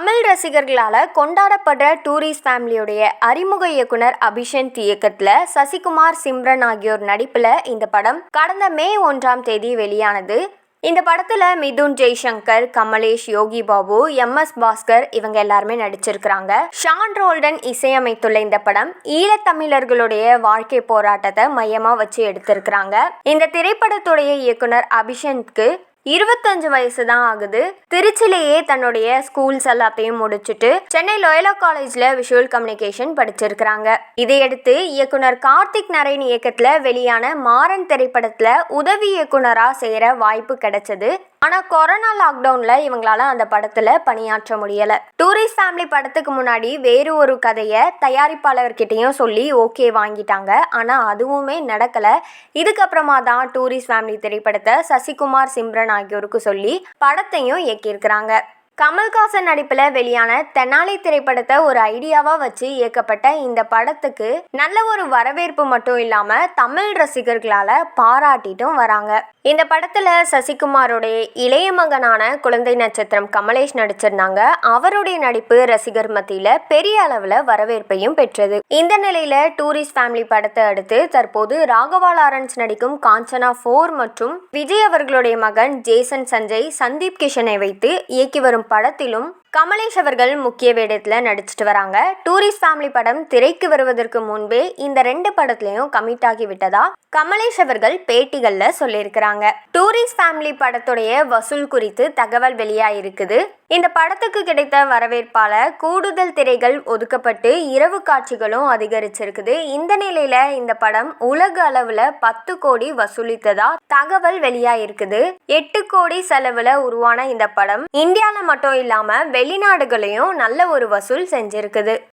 Tamil ரசிகர்களால் கொண்டாடப்படுற tourist ஃபேமிலியுடைய அறிமுக இயக்குனர் அபிஷந்த் இயக்கத்தில் சசிகுமார் சிம்ரன் ஆகியோர் நடிப்பில் இந்த படம் கடந்த மே ஒன்றாம் தேதி வெளியானது. இந்த படத்தில் மிதுன் ஜெய்சங்கர் கமலேஷ் யோகி பாபு எம் எஸ் பாஸ்கர் இவங்க எல்லாருமே நடிச்சிருக்கிறாங்க. ஷான் ரோல்டன் இசையமைத்துள்ள இந்த படம் ஈழத்தமிழர்களுடைய வாழ்க்கை போராட்டத்தை மையமாக வச்சு எடுத்திருக்கிறாங்க. இந்த திரைப்படத்துடைய இயக்குனர் அபிஷந்த்க்கு இருபத்தஞ்சு வயசு தான் ஆகுது. திருச்சிலேயே தன்னுடைய ஸ்கூல்ஸ் எல்லாத்தையும் முடிச்சுட்டு சென்னை லோயலா காலேஜ்ல விஷுவல் கம்யூனிகேஷன் படிச்சிருக்கிறாங்க. இதையடுத்து இயக்குனர் கார்த்திக் நரேன் இயக்கத்துல வெளியான மாறன் திரைப்படத்துல உதவி இயக்குனரா சேர வாய்ப்பு கிடைச்சது. ஆனால் கொரோனா லாக்டவுனில் இவங்களால அந்த படத்தில் பணியாற்ற முடியலை. டூரிஸ்ட் ஃபேமிலி படத்துக்கு முன்னாடி வேறு ஒரு கதையை தயாரிப்பாளர்கிட்டையும் சொல்லி ஓகே வாங்கிட்டாங்க. ஆனால் அதுவுமே நடக்கலை. இதுக்கப்புறமா தான் டூரிஸ்ட் ஃபேமிலி திரைப்படத்தை சசிகுமார் சிம்ரன் ஆகியோருக்கு சொல்லி படத்தையும் இயக்கியிருக்கிறாங்க. கமல்ஹாசன் நடிப்பில் வெளியான தெனாலி திரைப்படத்தை ஒரு ஐடியாவாக வச்சு இயக்கப்பட்ட இந்த படத்துக்கு நல்ல ஒரு வரவேற்பு மட்டும் இல்லாமல் தமிழ் ரசிகர்களால் பாராட்டிட்டும் வராங்க. இந்த படத்தில் சசிகுமாரோடைய இளைய மகனான குழந்தை நட்சத்திரம் கமலேஷ் நடிச்சிருந்தாங்க. அவருடைய நடிப்பு ரசிகர் மத்தியில் பெரிய அளவில் வரவேற்பையும் பெற்றது. இந்த நிலையில் டூரிஸ்ட் ஃபேமிலி படத்தை அடுத்து தற்போது ராகவா லாரன்ஸ் நடிக்கும் காஞ்சனா ஃபோர் மற்றும் விஜய் அவர்களுடைய மகன் ஜேசன் சஞ்சய் சந்தீப் கிஷனை வைத்து இயக்கி வரும் படத்திலும் கமலேஷ் அவர்கள் முக்கிய வேடத்தில் நடிச்சிட்டு வராங்க. டூரிஸ்ட் ஃபேமிலி படம் திரைக்கு வருவதற்கு முன்பே இந்த ரெண்டு படத்துலையும் கமிட் ஆகி விட்டதா கமலேஷ் அவர்கள் பேட்டிகளில் சொல்லியிருக்கிறாங்க. டூரிஸ்ட் ஃபேமிலி படத்துடைய வசூல் குறித்து தகவல் வெளியாயிருக்குது. இந்த படத்துக்கு கிடைத்த வரவேற்பால கூடுதல் திரைகள் ஒதுக்கப்பட்டு இரவு காட்சிகளும் அதிகரிச்சிருக்குது. இந்த நிலையில இந்த படம் உலக அளவுல பத்து கோடி வசூலித்ததா தகவல் வெளியாயிருக்குது. எட்டு கோடி செலவுல உருவான இந்த படம் இந்தியாவில் மட்டும் இல்லாம வெளிநாடுகளையும் நல்ல ஒரு வசூல் செஞ்சிருக்குது.